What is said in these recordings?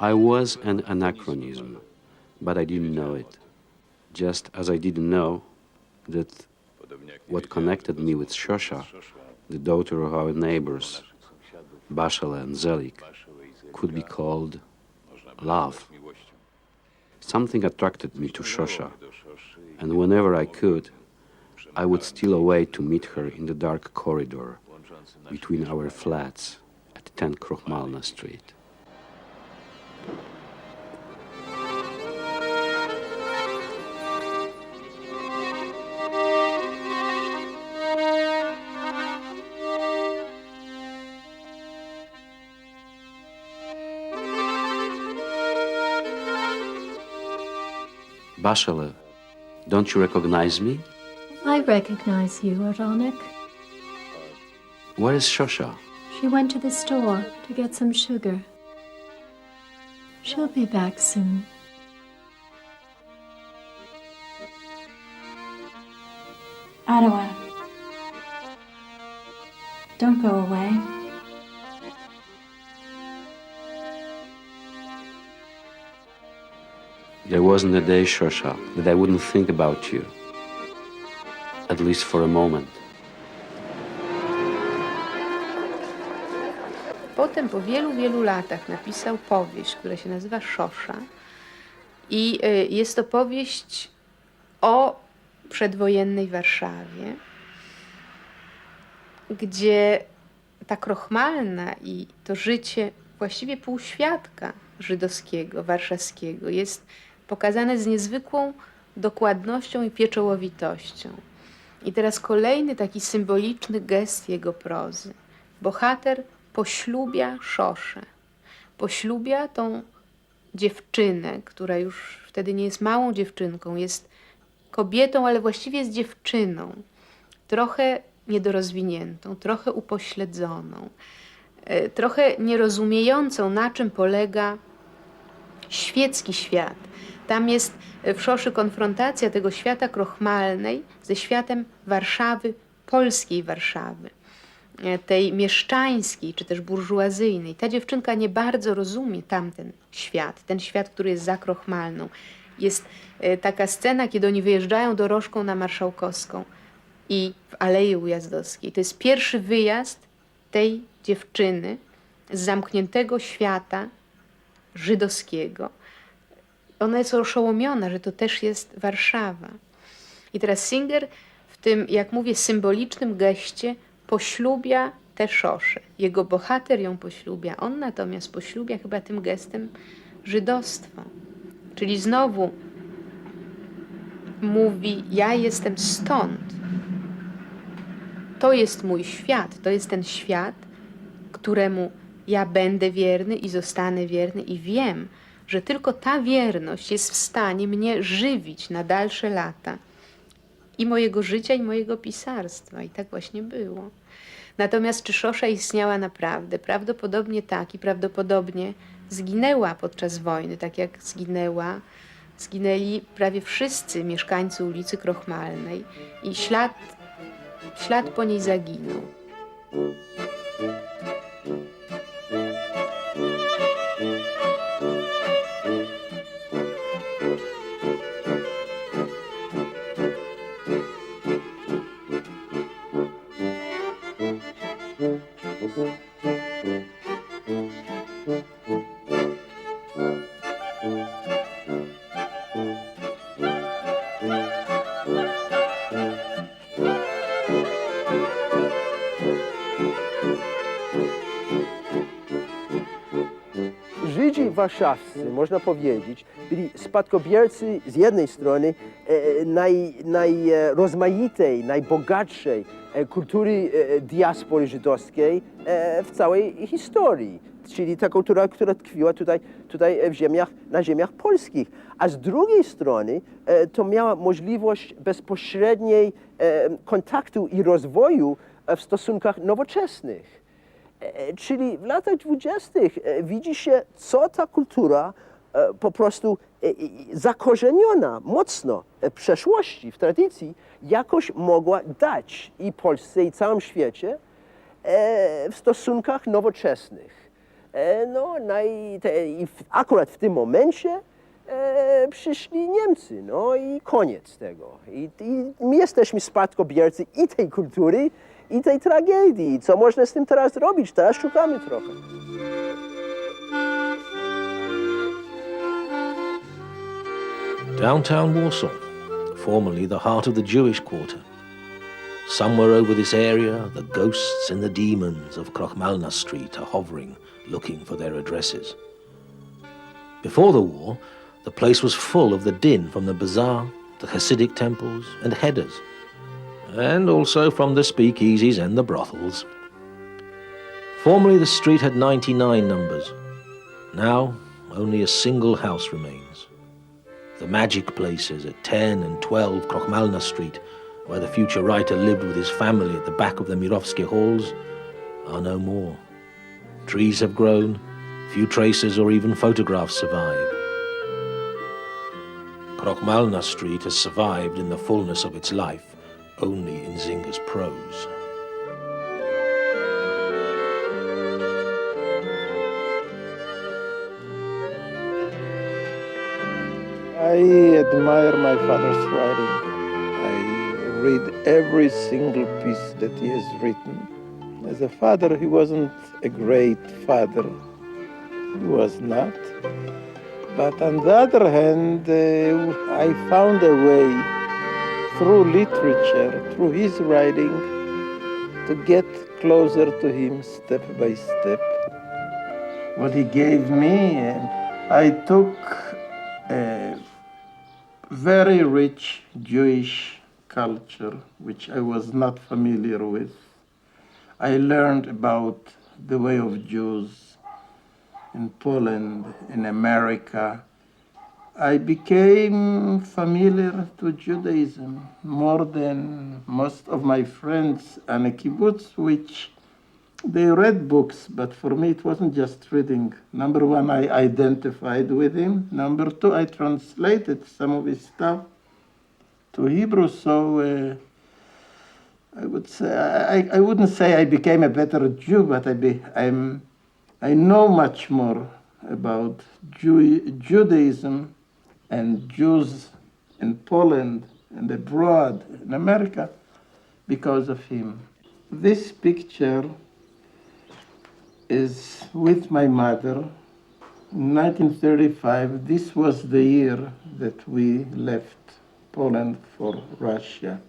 I was an anachronism, but I didn't know it. Just as I didn't know that what connected me with Shosha, the daughter of our neighbors, Bashala and Zelik, could be called love. Something attracted me to Shosha, and whenever I could, I would steal away to meet her in the dark corridor between our flats at 10 Krochmalna Street. Bashala, don't you recognize me? I recognize you, Aronik. Where is Shosha? She went to the store to get some sugar. She'll be back soon. Ottawa. Don't go away. There wasn't a day, Shosha, that I wouldn't think about you. At least for a moment. Potem po wielu, wielu latach napisał powieść, która się nazywa Szosza. I y, jest to powieść o przedwojennej Warszawie, gdzie ta krochmalna i to życie właściwie półświadka żydowskiego, warszawskiego jest pokazane z niezwykłą dokładnością i pieczołowitością. I teraz kolejny taki symboliczny gest jego prozy. Bohater poślubia Szoszę. Poślubia tą dziewczynę, która już wtedy nie jest małą dziewczynką, jest kobietą, ale właściwie jest dziewczyną. Trochę niedorozwiniętą, trochę upośledzoną, e, trochę nierozumiejącą, na czym polega świecki świat. Tam jest w Szoszy konfrontacja tego świata krochmalnej ze światem Warszawy, polskiej Warszawy, e, tej mieszczańskiej czy też burżuazyjnej. Ta dziewczynka nie bardzo rozumie tamten świat, ten świat, który jest za krochmalną. Jest e, taka scena, kiedy oni wyjeżdżają dorożką na Marszałkowską i w Aleje Ujazdowskiej. To jest pierwszy wyjazd tej dziewczyny z zamkniętego świata żydowskiego ona jest oszołomiona, że to też jest Warszawa. I teraz Singer w tym, jak mówię, symbolicznym geście poślubia tę szoszę. Jego bohater ją poślubia, on natomiast poślubia chyba tym gestem żydostwo. Czyli znowu mówi: Ja jestem stąd. To jest mój świat, to jest ten świat, któremu ja będę wierny i zostanę wierny i wiem, że tylko ta wierność jest w stanie mnie żywić na dalsze lata i mojego życia, i mojego pisarstwa. I tak właśnie było. Natomiast czy Szosza istniała naprawdę? Prawdopodobnie tak i prawdopodobnie zginęła podczas wojny, tak jak zginęła, zginęli prawie wszyscy mieszkańcy ulicy Krochmalnej i ślad, ślad po niej zaginął. Warszawscy, można powiedzieć, byli spadkobiercy z jednej strony e, naj, najrozmaitej, najbogatszej e, kultury e, diaspory żydowskiej e, w całej historii. Czyli ta kultura, która tkwiła tutaj, tutaj w ziemiach, na ziemiach polskich. A z drugiej strony e, to miała możliwość bezpośredniej e, kontaktu i rozwoju e, w stosunkach nowoczesnych. E, Czyli w latach dwudziestych e, widzi się, co ta kultura e, po prostu e, e, zakorzeniona mocno w przeszłości, w tradycji, jakoś mogła dać i Polsce, i całym świecie e, w stosunkach nowoczesnych. E, no, akurat w tym momencie e, przyszli Niemcy, no i koniec tego. I, I my jesteśmy spadkobiercy i tej kultury, i tej tragedii. Co można z tym teraz? Teraz szukamy trochę. Downtown Warsaw, formerly the heart of the Jewish quarter. Somewhere over this area, the ghosts and the demons of Krochmalna Street are hovering, looking for their addresses. Before the war, the place was full of the din from the bazaar, the Hasidic temples, and headers, and also from the speakeasies and the brothels. Formerly, the street had 99 numbers. Now, only a single house remains. The magic places at 10 and 12 Krochmalna Street, where the future writer lived with his family at the back of the Mirovsky halls, are no more. Trees have grown, few traces or even photographs survive. Krochmalna Street has survived in the fullness of its life only in Zinger's prose. I admire my father's writing. I read every single piece that he has written. As a father, he wasn't a great father. He was not. But on the other hand, uh, I found a way through literature, through his writing, to get closer to him step by step. What he gave me, uh, I took a very rich Jewish culture, which I was not familiar with. I learned about the way of Jews in Poland, in America. I became familiar to Judaism more than most of my friends on a kibbutz, which they read books, but for me it wasn't just reading. Number one, I identified with him. Number two, I translated some of his stuff to Hebrew, so uh, I would say I, I wouldn't say I became a better Jew, but I be, I'm I know much more about Jew, Judaism and Jews in Poland and abroad in America because of him. This picture is with my mother. In 1935, this was the year that we left Poland for Russia.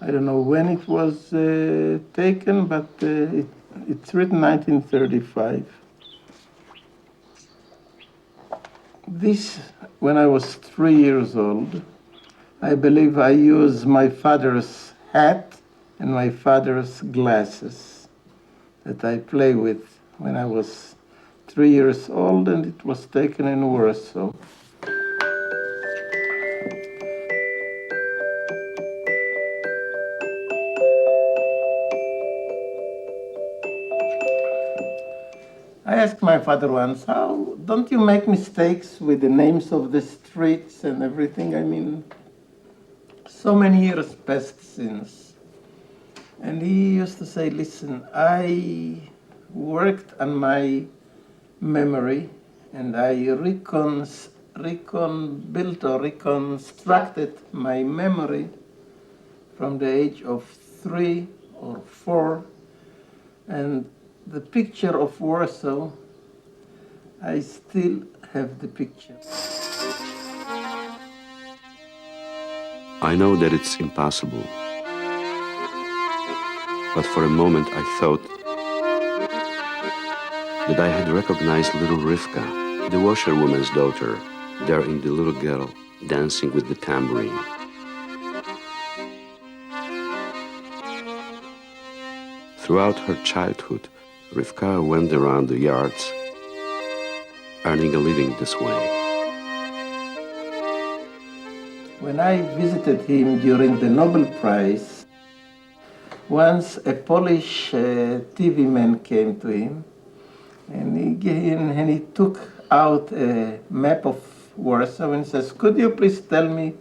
I don't know when it was uh, taken, but uh, it, it's written 1935. This, when I was three years old, I believe I used my father's hat and my father's glasses that I play with when I was three years old, and it was taken in Warsaw. Asked my father once, "How don't you make mistakes with the names of the streets and everything? I mean, so many years passed since." And he used to say, Listen, I worked on my memory and I recon, recon, built or reconstructed my memory from the age of three or four. And the picture of Warsaw, I still have the picture. I know that it's impossible. But for a moment I thought that I had recognized little Rivka, the washerwoman's daughter, there in the little girl dancing with the tambourine. Throughout her childhood, Rivka went around the yards, earning a living this way. When I visited him during the Nobel Prize, once a Polish uh, TV man came to him and he, and he took out a map of Warsaw and says, Could you please tell me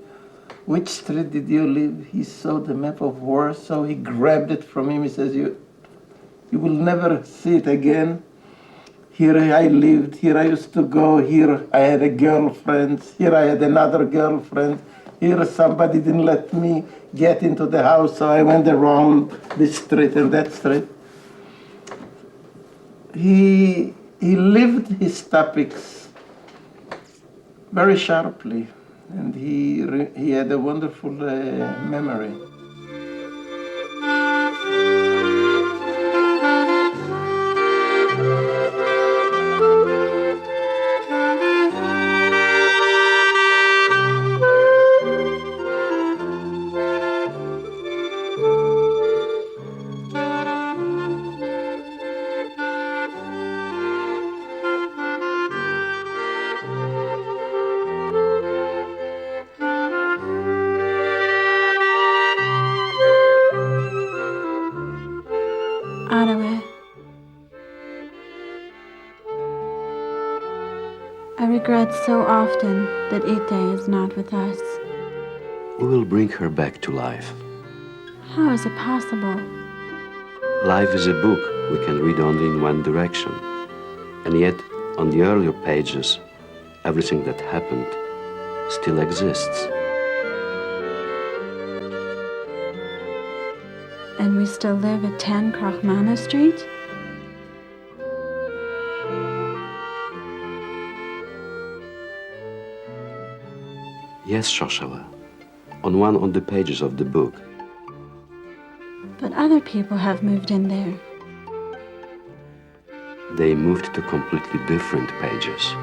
which street did you live? He saw the map of Warsaw, he grabbed it from him, he says, You, you will never see it again. Here I lived, here I used to go, here I had a girlfriend, here I had another girlfriend, here somebody didn't let me get into the house, so I went around this street and that street. He, he lived his topics very sharply, and he, he had a wonderful uh, memory. I regret so often that Ite is not with us. We will bring her back to life. How is it possible? Life is a book we can read only in one direction. And yet, on the earlier pages, everything that happened still exists. And we still live at 10 Crochmana Street? Yes, Shoshana, on one of the pages of the book. But other people have moved in there. They moved to completely different pages.